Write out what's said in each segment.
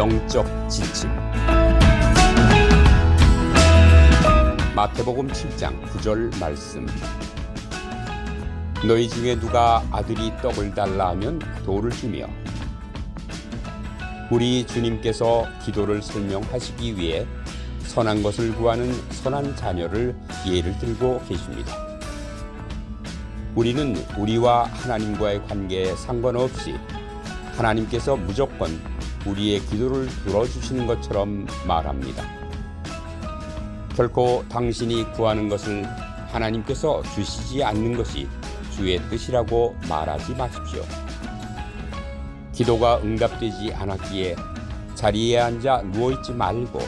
영적 지침 마태복음 7장 9절 말씀 너희 중에 누가 아들이 떡을 달라 하면 돌을 주며 우리 주님께서 기도를 설명하시기 위해 선한 것을 구하는 선한 자녀를 예를 들고 계십니다. 우리는 우리와 하나님과의 관계에 상관없이 하나님께서 무조건 우리의 기도를 들어주시는 것처럼 말합니다. 결코 당신이 구하는 것을 하나님께서 주시지 않는 것이 주의 뜻이라고 말하지 마십시오. 기도가 응답되지 않았기에 자리에 앉아 누워있지 말고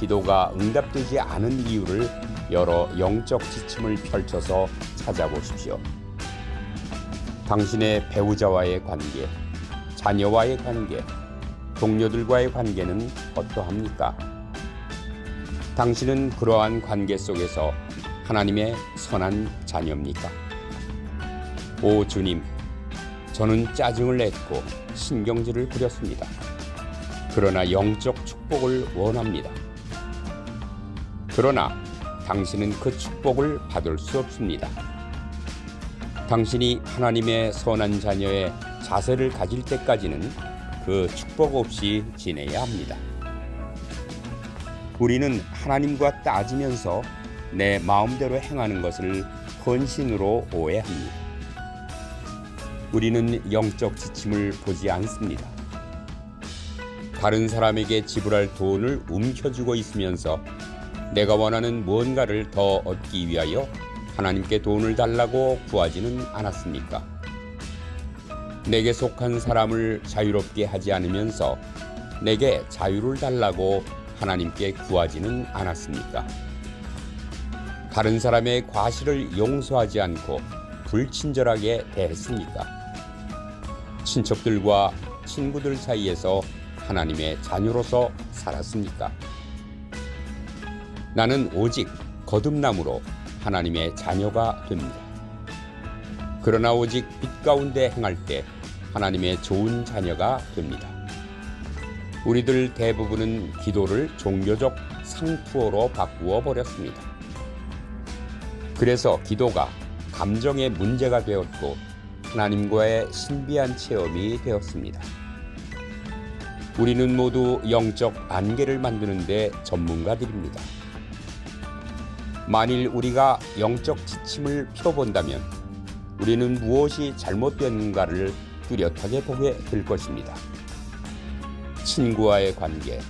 기도가 응답되지 않은 이유를 여러 영적 지침을 펼쳐서 찾아보십시오. 당신의 배우자와의 관계, 자녀와의 관계, 동료들과의 관계는 어떠합니까? 당신은 그러한 관계 속에서 하나님의 선한 자녀입니까? 오 주님, 저는 짜증을 냈고 신경질을 부렸습니다. 그러나 영적 축복을 원합니다. 그러나 당신은 그 축복을 받을 수 없습니다. 당신이 하나님의 선한 자녀의 자세를 가질 때까지는 그 축복 없이 지내야 합니다. 우리는 하나님과 따지면서 내 마음대로 행하는 것을 헌신으로 오해합니다. 우리는 영적 지침을 보지 않습니다. 다른 사람에게 지불할 돈을 움켜쥐고 있으면서 내가 원하는 무언가를 더 얻기 위하여 하나님께 돈을 달라고 구하지는 않았습니까? 내게 속한 사람을 자유롭게 하지 않으면서 내게 자유를 달라고 하나님께 구하지는 않았습니까? 다른 사람의 과실을 용서하지 않고 불친절하게 대했습니까? 친척들과 친구들 사이에서 하나님의 자녀로서 살았습니까? 나는 오직 거듭남으로 하나님의 자녀가 됩니다. 그러나 오직 빛 가운데 행할 때 하나님의 좋은 자녀가 됩니다. 우리들 대부분은 기도를 종교적 상투어로 바꾸어 버렸습니다. 그래서 기도가 감정의 문제가 되었고 하나님과의 신비한 체험이 되었습니다. 우리는 모두 영적 안개를 만드는데 전문가들입니다. 만일 우리가 영적 지침을 펴본다면 우리는 무엇이 잘못되는가를 뚜렷하게 보게 될 것입니다. 친구와의 관계,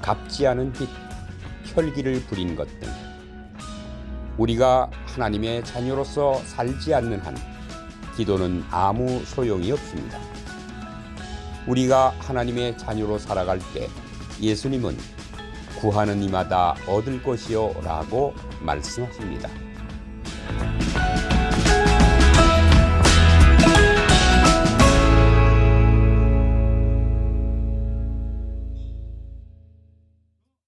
갚지 않은 빚, 혈기를 부린 것 등 우리가 하나님의 자녀로서 살지 않는 한 기도는 아무 소용이 없습니다. 우리가 하나님의 자녀로 살아갈 때 예수님은 구하는 이마다 얻을 것이요 라고 말씀하십니다.